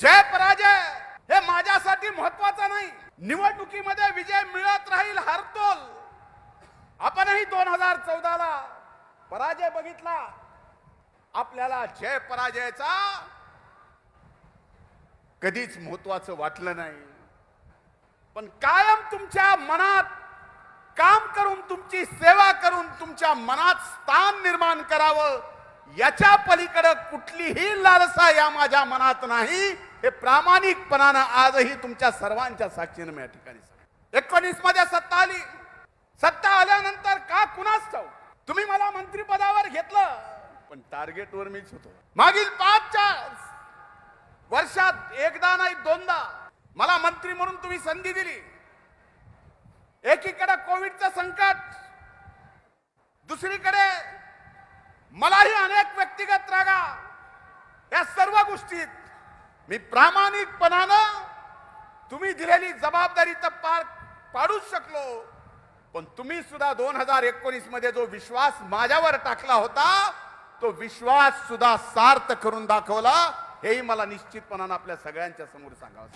जय पराजय! हे माझ्यासाठी महत्वाचं नाही. निवडणुकीमध्ये विजय मिळत राहील हरतोल. आपणही दोन हजार चौदाला पराजय बघितला. आपल्याला जय पराजयाचा कधीच महत्वाचं वाटलं नाही. पण कायम तुमच्या मनात काम करून तुमची सेवा करून तुमच्या मनात स्थान निर्माण करावं याच्या पलीकडे कुठलीही लालसा या माझ्या मनात नाही. हे प्रामाणिकपणानं आजही तुमच्या सर्वांच्या साक्षीनं मी या ठिकाणी एकोणीसमध्ये सत्ता आली. सत्ता आल्यानंतर का कुणाच ठाऊ तुम्ही मला मंत्रिपदावर घेतलं पण टार्गेटवर मीच होतो. मागील पाच चार वर्षात एकदा नाही दोनदा मला मंत्री म्हणून तुम्ही संधी दिली. एकीकडे कोविडचं संकट दुसरीकडे मलाही अनेक व्यक्तिगत रागा. या सर्व गोष्टीत मी प्रामाणिकपणानं तुम्ही दिलेली जबाबदारी तर पार पाडूच शकलो. पण तुम्ही सुद्धा दोन हजार एकोणीसमध्ये जो विश्वास माझ्यावर टाकला होता तो विश्वास सुद्धा सार्थ करून दाखवला. हेही मला निश्चितपणानं आपल्या सगळ्यांच्या समोर सांगावं